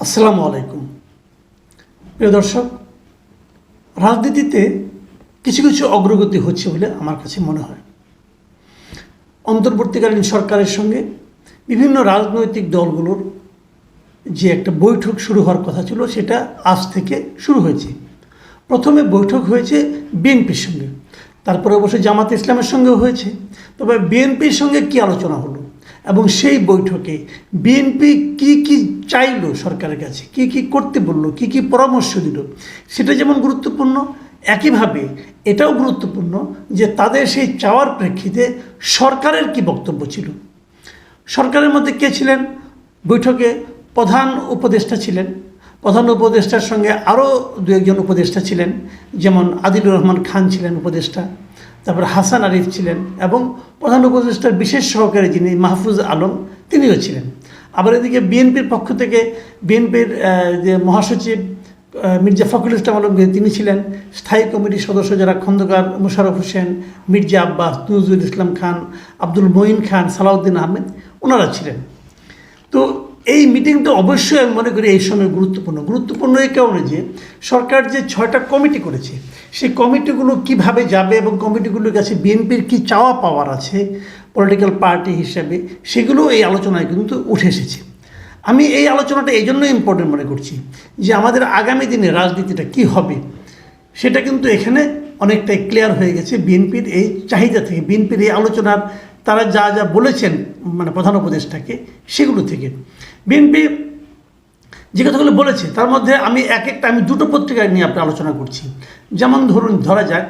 আসসালামু আলাইকুম। প্রিয় দর্শক, রাজনীতিতে কিছু কিছু অগ্রগতি হচ্ছে বলে আমার কাছে মনে হয়। অন্তর্বর্তীকালীন সরকারের সঙ্গে বিভিন্ন রাজনৈতিক দলগুলোর যে একটা বৈঠক শুরু হওয়ার কথা ছিল, সেটা আজ থেকে শুরু হয়েছে। প্রথমে বৈঠক হয়েছে বিএনপির সঙ্গে, তারপরে অবশ্যই জামাত ইসলামের সঙ্গেও হয়েছে। তবে বিএনপির সঙ্গে কি আলোচনা হলো এবং সেই বৈঠকে বিএনপি কি কি চাইলো সরকারের কাছে? কি কি করতে বলল? কি কি পরামর্শ দিল? সেটা যেমন গুরুত্বপূর্ণ, একইভাবে এটাও গুরুত্বপূর্ণ যে তাদের সেই চাওয়ার প্রেক্ষিতে সরকারের কি বক্তব্য ছিল? সরকারের মধ্যে কে ছিলেন? বৈঠকে প্রধান উপদেষ্টা ছিলেন। প্রধান উপদেষ্টার সঙ্গে আরও দু একজন উপদেষ্টা ছিলেন, যেমন আদিলুর রহমান খান ছিলেন উপদেষ্টা, তারপর হাসান আরিফ ছিলেন এবং প্রধান উপদেষ্টার বিশেষ সহকারী যিনি মাহফুজ আলম, তিনিও ছিলেন। আবার এদিকে বিএনপির পক্ষ থেকে বিএনপির যে মহাসচিব মির্জা ফখরুল ইসলাম আলমগীর, তিনি ছিলেন স্থায়ী কমিটির সদস্য যারা খন্দকার মোশারফ হোসেন, মির্জা আব্বাস, নজরুল ইসলাম খান, আব্দুল মঈন খান, সালাউদ্দিন আহমেদ, ওনারা ছিলেন। তো এই মিটিংটা অবশ্যই আমি মনে করি এই সময় গুরুত্বপূর্ণ। গুরুত্বপূর্ণ এই কারণে যে সরকার যে ছয়টা কমিটি করেছে, সেই কমিটিগুলো কীভাবে যাবে এবং কমিটিগুলোর কাছে বিএনপির কি চাওয়া পাওয়ার আছে পলিটিক্যাল পার্টি হিসেবে সেগুলো এই আলোচনায় কিন্তু উঠে এসেছে। আমি এই আলোচনাটা এই জন্য ইম্পর্টেন্ট মনে করছি যে আমাদের আগামী দিনে রাজনীতিটা কি হবে সেটা কিন্তু এখানে অনেকটাই ক্লিয়ার হয়ে গেছে বিএনপির এই চাহিদা থেকে বিএনপির এই আলোচনার তারা যা যা বলেছেন মানে প্রধান উপদেষ্টাকে সেগুলো থেকে। বিএনপি যে কথাগুলো বলেছে তার মধ্যে আমি এক একটা আমি দুটো পত্রিকায় নিয়ে আপনি আলোচনা করছি। যেমন ধরুন ধরা আহ,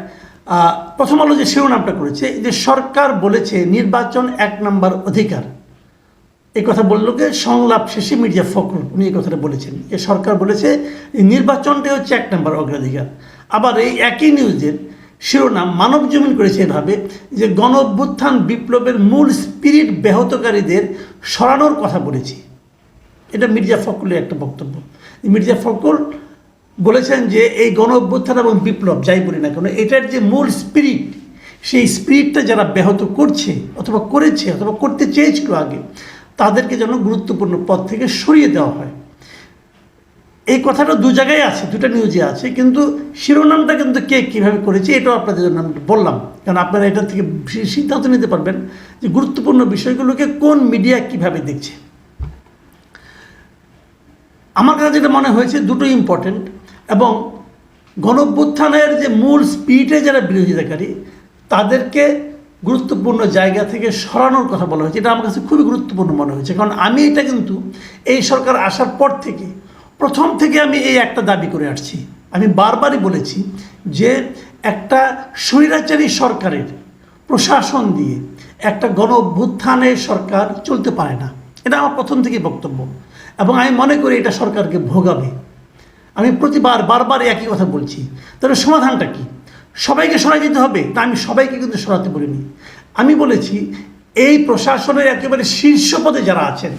প্রথম আলো যে শিরোনামটা করেছে, যে সরকার বলেছে নির্বাচন এক নম্বর অধিকার। এই কথা বলল কে? সংলাপ শেষে মির্জা ফখরুল। উনি এই কথাটা বলেছেন। যে সরকার বলেছে নির্বাচনটাই হচ্ছে এক নম্বর অগ্রাধিকার। আবার এই একই নিউজের শিরোনাম মানব জমিন করেছে এভাবে যে গণ অভ্যুত্থান বিপ্লবের মূল স্পিরিট ব্যাহতকারীদের সরানোর কথা বলেছি। এটা মির্জা ফখরুলের একটা বক্তব্য। মির্জা ফখরুল বলেছেন যে এই গণ অভ্যুত্থান এবং বিপ্লব, যাই বলি না কেন, এটার যে মূল স্পিরিট সেই স্পিরিটটা যারা ব্যাহত করছে অথবা করেছে অথবা করতে চেয়েছিল আগে, তাদেরকে যেন গুরুত্বপূর্ণ পদ থেকে সরিয়ে দেওয়া হয়। এই কথাটা দু জায়গায় আছে, দুটা নিউজে আছে, কিন্তু শিরোনামটা কিন্তু কে কীভাবে করেছে, এটাও আপনাদের জন্য আমি বললাম। কারণ আপনারা এটা থেকে সিদ্ধান্ত নিতে পারবেন যে গুরুত্বপূর্ণ বিষয়গুলোকে কোন মিডিয়া কীভাবে দেখছে। আমার কাছে যেটা মনে হয়েছে দুটো ইম্পর্টেন্ট এবং গণভ্যুত্থানের যে মূল স্পিডে যারা বিরোধিতাকারী, তাদেরকে গুরুত্বপূর্ণ জায়গা থেকে সরানোর কথা বলা হয়েছে। এটা আমার কাছে খুবই গুরুত্বপূর্ণ মনে হয়েছে। কারণ আমি এটা কিন্তু এই সরকার আসার পর থেকে, প্রথম থেকে আমি এই একটা দাবি করে আসছি। আমি বারবারই বলেছি যে একটা স্বৈরাচারী সরকারের প্রশাসন দিয়ে একটা গণ সরকার চলতে পারে না। এটা আমার প্রথম থেকেই বক্তব্য। এবং আমি মনে করি এটা সরকারকে ভোগাবে। আমি প্রতিবার, বারবার একই কথা বলছি। তাহলে সমাধানটা কি? সবাইকে সরাই দিতে হবে, তা আমি সবাইকে কিন্তু সরাতে বলিনি। আমি বলেছি, এই প্রশাসনের একেবারে শীর্ষ পদে যারা আছেন,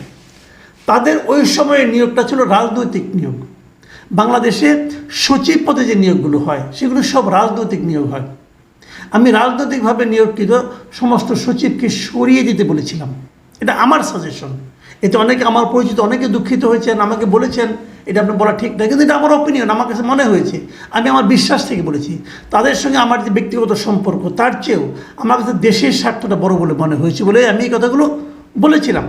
তাদের ওই সময়ের নিয়োগটা ছিল রাজনৈতিক নিয়োগ। বাংলাদেশে সচিব পদে যে নিয়োগগুলো হয়, সেগুলো সব রাজনৈতিক নিয়োগ হয়। আমি রাজনৈতিকভাবে নিয়োগকৃত সমস্ত সচিবকে সরিয়ে দিতে বলেছিলাম। এটা আমার সাজেশন এতে অনেকে আমার পরিচিত, অনেকে দুঃখিত হয়েছেন, আমাকে বলেছেন এটা আপনি বলা ঠিক না কিন্তু এটা আমার অপিনিয়ন আমার কাছে মনে হয়েছে। আমি আমার বিশ্বাস থেকে বলেছি। তাদের সঙ্গে আমার যে ব্যক্তিগত সম্পর্ক, তার চেয়েও আমার কাছে দেশের স্বার্থটা বড় বলে মনে হয়েছে বলে আমি এই কথাগুলো বলেছিলাম।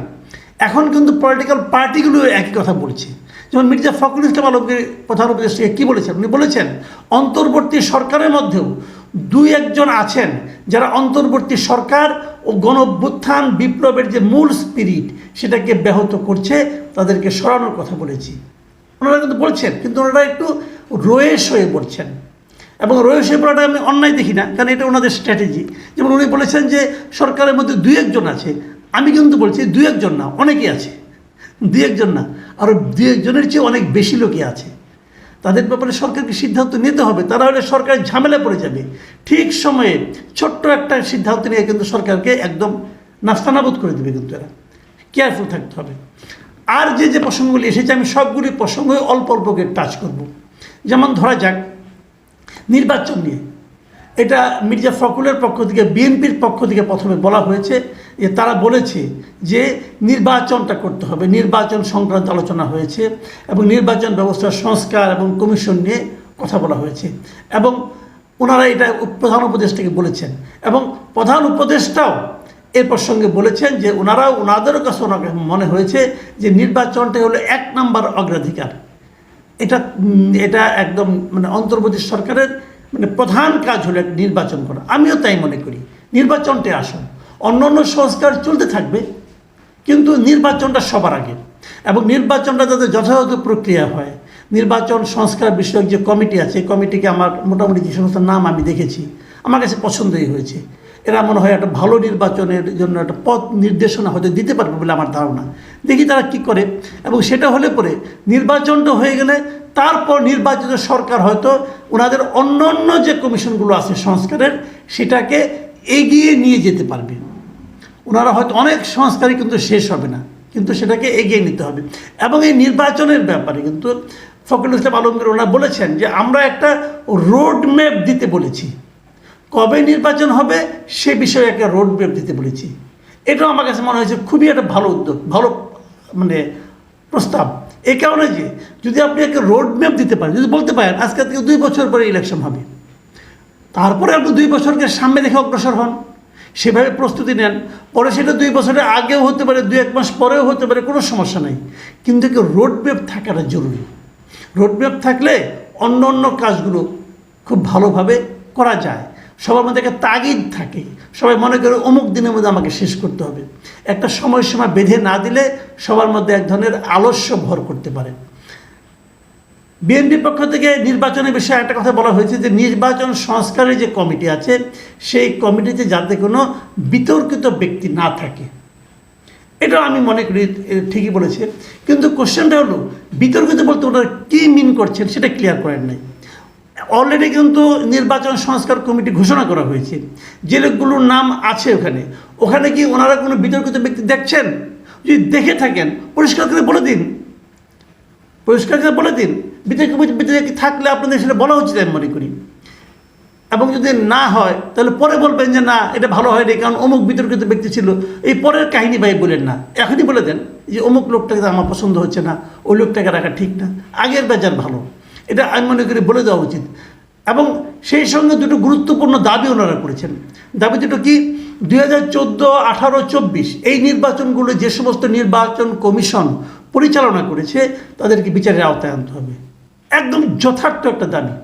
এখন কিন্তু পলিটিক্যাল পার্টিগুলো একই কথা বলছে। যেমন মির্জা ফখরুল ইসলাম আলমগীর প্রধান উপদেষ্টাকে কী বলেছেন? উনি বলেছেন, অন্তর্বর্তী সরকারের মধ্যেও দুই একজন আছেন যারা অন্তর্বর্তী সরকার ও গণভ্যুত্থান বিপ্লবের যে মূল স্পিরিট সেটাকে ব্যাহত করছে, তাদেরকে সরানোর কথা বলেছি। ওনারা কিন্তু বলছেন, কিন্তু ওনারা একটু রয়েস হয়ে পড়ছেন। এবং রয়েস হয়ে পড়াটা আমি অন্যায় দেখি না, কারণ এটা ওনাদের স্ট্র্যাটেজি যেমন উনি বলেছেন যে, সরকারের মধ্যে দুই একজন আছে, আমি কিন্তু বলছি দুই একজন না অনেকেই আছে। দুই একজন না আরও দুই একজনের চেয়ে অনেক বেশি লোকই আছে। তাদের ব্যাপারে সরকারকে সিদ্ধান্ত নিতে হবে তারা হলে সরকার ঝামেলা পড়ে যাবে। ঠিক সময়ে ছোট্ট একটা সিদ্ধান্ত নিয়ে কিন্তু সরকারকে একদম নাস্তানাবোধ করে দেবে কিন্তু এরা। কেয়ারফুল থাকতে হবে। আর যে যে প্রসঙ্গগুলি এসেছে, আমি সবগুলি প্রসঙ্গে অল্প অল্পকে টাচ করব। যেমন ধরা যাক, নির্বাচন নিয়ে। এটা মির্জা ফখরুলের পক্ষ থেকে, বিএনপির পক্ষ থেকে প্রথমে বলা হয়েছে যে, তারা বলেছে যে, নির্বাচনটা করতে হবে। নির্বাচন সংক্রান্ত আলোচনা হয়েছে এবং নির্বাচন ব্যবস্থার সংস্কার এবং কমিশন নিয়ে কথা বলা হয়েছে। এবং ওনারা এটা প্রধান উপদেষ্টাকে বলেছেন। এবং প্রধান উপদেষ্টাও এর প্রসঙ্গে বলেছেন যে ওনারাও ওনাদেরও কাছে ওনাকে মনে হয়েছে যে নির্বাচনটা হলো এক নম্বর অগ্রাধিকার। এটা এটা একদম মানে অন্তর্বর্তী সরকারের মানে প্রধান কাজ হলো নির্বাচন করা। আমিও তাই মনে করি। নির্বাচনটা আসুন অন্য অন্য সংস্কার চলতে থাকবে, কিন্তু নির্বাচনটা সবার আগে। এবং নির্বাচনটা যাতে যথাযথ প্রক্রিয়া হয়, নির্বাচন সংস্কার বিষয়ক যে কমিটি আছে, কমিটিকে আমার মোটামুটি যে সমস্ত নাম আমি দেখেছি, আমার কাছে পছন্দই হয়েছে। এরা মনে হয় একটা ভালো নির্বাচনের জন্য একটা পথ নির্দেশনা হয়তো দিতে পারবে বলে আমার ধারণা। দেখি তারা কি করে। এবং সেটা হলে পরে নির্বাচনটা হয়ে গেলে তারপর নির্বাচিত সরকার হয়তো ওনাদের অন্য অন্য যে কমিশনগুলো আছে সংস্কারের, সেটাকে এগিয়ে নিয়ে যেতে পারবে। ওনারা হয়তো অনেক সংস্কারই কিন্তু শেষ হবে না, কিন্তু সেটাকে এগিয়ে নিতে হবে। এবং এই নির্বাচনের ব্যাপারে কিন্তু ফখরুল ইসলাম আলমগীর ওনারা বলেছেন যে আমরা একটা রোড ম্যাপ দিতে বলেছি। কবে নির্বাচন হবে সে বিষয়ে একটা রোড ম্যাপ দিতে বলেছি। এটাও আমার কাছে মনে হয়েছে খুবই একটা ভালো উদ্যোগ, ভালো মানে প্রস্তাব। এই কারণে যে যদি আপনি একটা রোড ম্যাপ দিতে পারেন, যদি বলতে পারেন, আজকে থেকে দুই বছর পরে ইলেকশন হবে, তারপরে আপনি দুই বছরকে সামনে দেখে অগ্রসর হন, সেভাবে প্রস্তুতি নেন, পরে সেটা দুই বছরের আগেও হতে পারে, দুই এক মাস পরেও হতে পারে, কোনো সমস্যা নেই। কিন্তু একটা রোড ম্যাপ থাকাটা জরুরি। রোড ম্যাপ থাকলে অন্য অন্য কাজগুলো খুব ভালোভাবে করা যায়। সবার মধ্যে একটা তাগিদ থাকে। সবাই মনে করে অমুক দিনের মধ্যে আমাকে শেষ করতে হবে। একটা সময়সীমা বেঁধে না দিলে সবার মধ্যে এক ধরনের আলস্য ভর করতে পারে। বিএনপির পক্ষ থেকে নির্বাচনের বিষয়ে একটা কথা বলা হয়েছে যে, নির্বাচন সংস্কারের যে কমিটি আছে, সেই কমিটিতে যাতে কোনো বিতর্কিত ব্যক্তি না থাকে। এটা আমি মনে করি ঠিকই বলেছে। কিন্তু কোশ্চেনটা হলো, বিতর্কিত বলতে ওনারা কী মিন করছেন সেটা ক্লিয়ার করেন নাই। অলরেডি কিন্তু নির্বাচন সংস্কার কমিটি ঘোষণা করা হয়েছে। যে লোকগুলোর নাম আছে ওখানে ওখানে কি ওনারা কোনো বিতর্কিত ব্যক্তি দেখছেন? যদি দেখে থাকেন, পরিষ্কার করে বলে দিন। পরিষ্কার করে বলে দিন। বিতর্ক বিতর্ক থাকলে আপনাদের সেটা বলা উচিত আমি মনে করি। এবং যদি না হয়, তাহলে পরে বলবেন যে না, এটা ভালো হয়নি, কারণ অমুক বিতর্কিত ব্যক্তি ছিল। এই পরের কাহিনী ভাই বলেন না। এখনই বলে দেন যে, অমুক লোকটাকে আমার পছন্দ হচ্ছে না, ওই লোকটাকে রাখা ঠিক না। আগের বেজার ভালো। এটা আমি মনে করি বলে দেওয়া উচিত। এবং সেই সঙ্গে দুটো গুরুত্বপূর্ণ দাবি ওনারা করেছেন। দাবি দুটো কি? দুই হাজার চোদ্দ, আঠারো, চব্বিশ এই নির্বাচনগুলো যে সমস্ত নির্বাচন কমিশন পরিচালনা করেছে, তাদেরকে বিচারের আওতায় আনতে হবে। একদম যথার্থ একটা দাবি।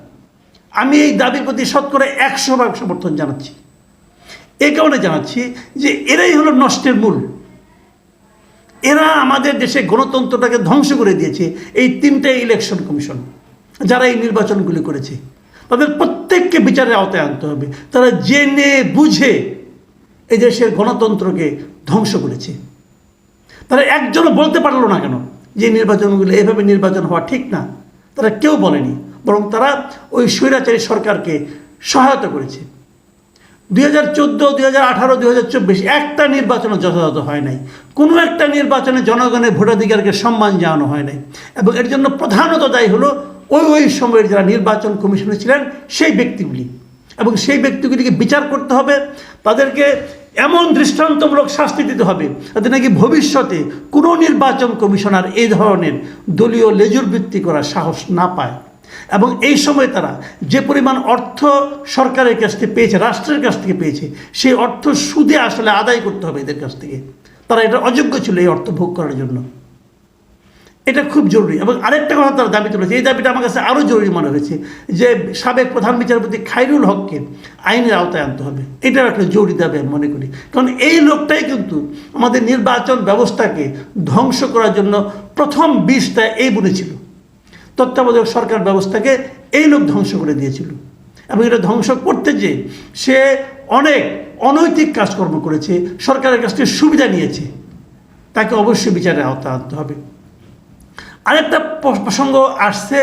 আমি এই দাবির প্রতি শতকরা একশো ভাগ সমর্থন জানাচ্ছি। এই কারণে জানাচ্ছি যে এরাই হলো নষ্টের মূল। এরা আমাদের দেশে গণতন্ত্রটাকে ধ্বংস করে দিয়েছে, এই তিনটে ইলেকশন কমিশন যারা এই নির্বাচনগুলি করেছে, তাদের প্রত্যেককে বিচারের আওতায় আনতে হবে। তারা জেনে বুঝে এই দেশের গণতন্ত্রকে ধ্বংস করেছে। তারা একজনও বলতে পারল না কেন যে নির্বাচনগুলো এভাবে নির্বাচন হওয়া ঠিক না। তারা কেউ বলেনি, বরং তারা ওই স্বৈরাচারী সরকারকে সহায়তা করেছে। দুই হাজার চোদ্দ, দুই হাজার আঠারো, দুই হাজার চব্বিশ একটা নির্বাচনও যথাযথ হয় নাই। কোনো একটা নির্বাচনে জনগণের ভোটাধিকারকে সম্মান জানানো হয় নাই। এবং এর জন্য প্রধানত দায়ী হলো ওই ওই সময়ের যারা নির্বাচন কমিশনে ছিলেন, সেই ব্যক্তিগুলি। এবং সেই ব্যক্তিগুলিকে বিচার করতে হবে, তাদেরকে এমন দৃষ্টান্তমূলক শাস্তি দিতে হবে যাতে নাকি ভবিষ্যতে কোনো নির্বাচন কমিশনার এই ধরনের দলীয় লেজুর বৃত্তি করার সাহস না পায়। এবং এই সময় তারা যে পরিমাণ অর্থ সরকারের কাছ থেকে পেয়েছে, রাষ্ট্রের কাছ থেকে পেয়েছে, সেই অর্থ সুদে আসলে আদায় করতে হবে এদের কাছ থেকে। তারা এটা অযোগ্য ছিল এই অর্থ ভোগ করার জন্য। এটা খুব জরুরি। এবং আরেকটা কথা তারা দাবি তুলেছে এই দাবিটা আমার কাছে আরও জরুরি মনে হয়েছে যে সাবেক প্রধান বিচারপতি খাইরুল হককে আইনের আওতায় আনতে হবে। এটাও একটা জরুরি দাবি আমি মনে করি। কারণ এই লোকটাই কিন্তু আমাদের নির্বাচন ব্যবস্থাকে ধ্বংস করার জন্য প্রথম বিষটা এই বলেছিল তত্ত্বাবধায়ক সরকার ব্যবস্থাকে এই লোক ধ্বংস করে দিয়েছিল। এবং এটা ধ্বংস করতে যে সে অনেক অনৈতিক কাজকর্ম করেছে, সরকারের কাছ থেকে সুবিধা নিয়েছে, তাকে অবশ্যই বিচারের আওতা আনতে হবে। আরেকটা প্রসঙ্গ আসছে,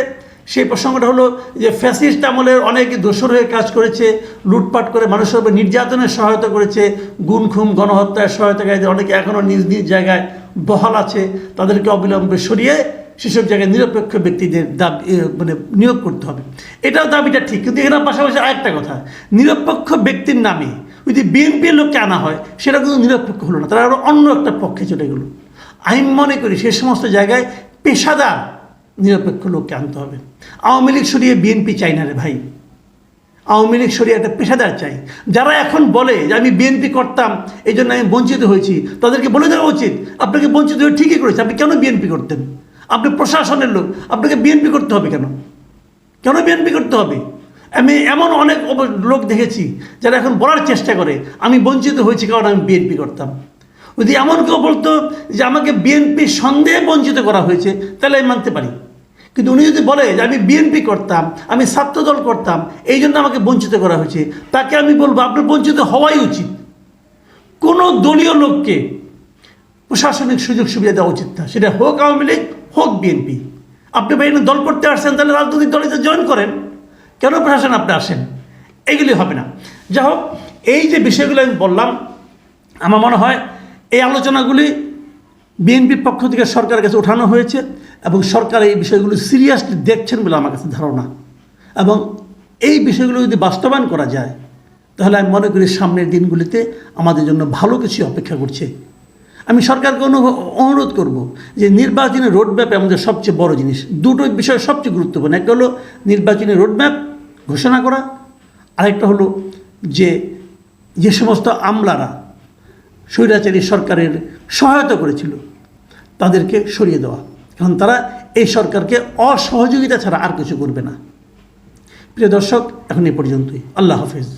সেই প্রসঙ্গটা হলো যে ফ্যাসিস্ট আমলের অনেকে দোষর হয়ে কাজ করেছে, লুটপাট করে মানুষের উপর নির্যাতনের সহায়তা করেছে, গুম খুম, গণহত্যার সহায়তাকারীদের অনেকে এখনও নিজ নিজ জায়গায় বহাল আছে, তাদেরকে অবিলম্বে সরিয়ে সেসব জায়গায় নিরপেক্ষ ব্যক্তিদের দাবি মানে নিয়োগ করতে হবে। এটাও দাবিটা ঠিক, কিন্তু এখানে পাশাপাশি আরেকটা কথা, নিরপেক্ষ ব্যক্তির নামে যদি বিএনপির লোককে আনা হয়, সেটা কিন্তু নিরপেক্ষ হলো না, তারা আরও অন্য একটা পক্ষে চলে গেলো। আমি মনে করি সে সমস্ত জায়গায় পেশাদার নিরপেক্ষ লোককে আনতে হবে। আওয়ামী লীগ সরিয়ে বিএনপি চাই না রে ভাই। আওয়ামী লীগ সরিয়ে একটা পেশাদার চাই। যারা এখন বলে যে আমি বিএনপি করতাম, এই জন্য আমি বঞ্চিত হয়েছি, তাদেরকে বলে দেওয়া উচিত। আপনাকে বঞ্চিত হয়ে ঠিকই করেছে। আপনি কেন বিএনপি করতেন? আপনি প্রশাসনের লোক। আপনাকে বিএনপি করতে হবে কেন? কেন বিএনপি করতে হবে? আমি এমন অনেক লোক দেখেছি যারা এখন বলার চেষ্টা করে, আমি বঞ্চিত হয়েছি কারণ আমি বিএনপি করতাম। যদি এমন কেউ বলতো যে আমাকে বিএনপি সন্দেহে বঞ্চিত করা হয়েছে, তাহলে আমি মানতে পারি। কিন্তু উনি যদি বলে যে আমি বিএনপি করতাম, আমি ছাত্রদল করতাম, এই জন্য আমাকে বঞ্চিত করা হয়েছে, তাকে আমি বলব, আপনার বঞ্চিত হওয়াই উচিত। কোনো দলীয় লোককে প্রশাসনিক সুযোগ সুবিধা দেওয়া উচিত না। সেটা হোক আওয়ামী লীগ, হোক বিএনপি আপনি বাইরে দল করতে আসছেন, তাহলে রাজনৈতিক দলে জয়েন করেন। কেন প্রশাসন আপনি আসেন? এগুলি হবে না। যা হোক, এই যে বিষয়গুলো আমি বললাম, আমার মনে হয় এই আলোচনাগুলি বিএনপির পক্ষ থেকে সরকারের কাছে ওঠানো হয়েছে এবং সরকার এই বিষয়গুলো সিরিয়াসলি দেখছেন বলে আমার কাছে ধারণা। এবং এই বিষয়গুলো যদি বাস্তবায়ন করা যায়, তাহলে আমি মনে করি সামনের দিনগুলিতে আমাদের জন্য ভালো কিছু অপেক্ষা করছে। আমি সরকারকে অনু- অনুরোধ করব যে নির্বাচনী রোডম্যাপ আমাদের সবচেয়ে বড় জিনিস। দুটো বিষয় সবচেয়ে গুরুত্বপূর্ণ। একটা হলো নির্বাচনী রোডম্যাপ ঘোষণা করা। আরেকটা হলো যে যে সমস্ত আমলারা স্বৈরাচারী সরকারের সহায়তা করেছিল তাদেরকে সরিয়ে দেওয়া। কারণ তারা এই সরকারকে অসহযোগিতা ছাড়া আর কিছু করবে না। প্রিয় দর্শক, এখন এ পর্যন্তই। আল্লাহ হাফেজ।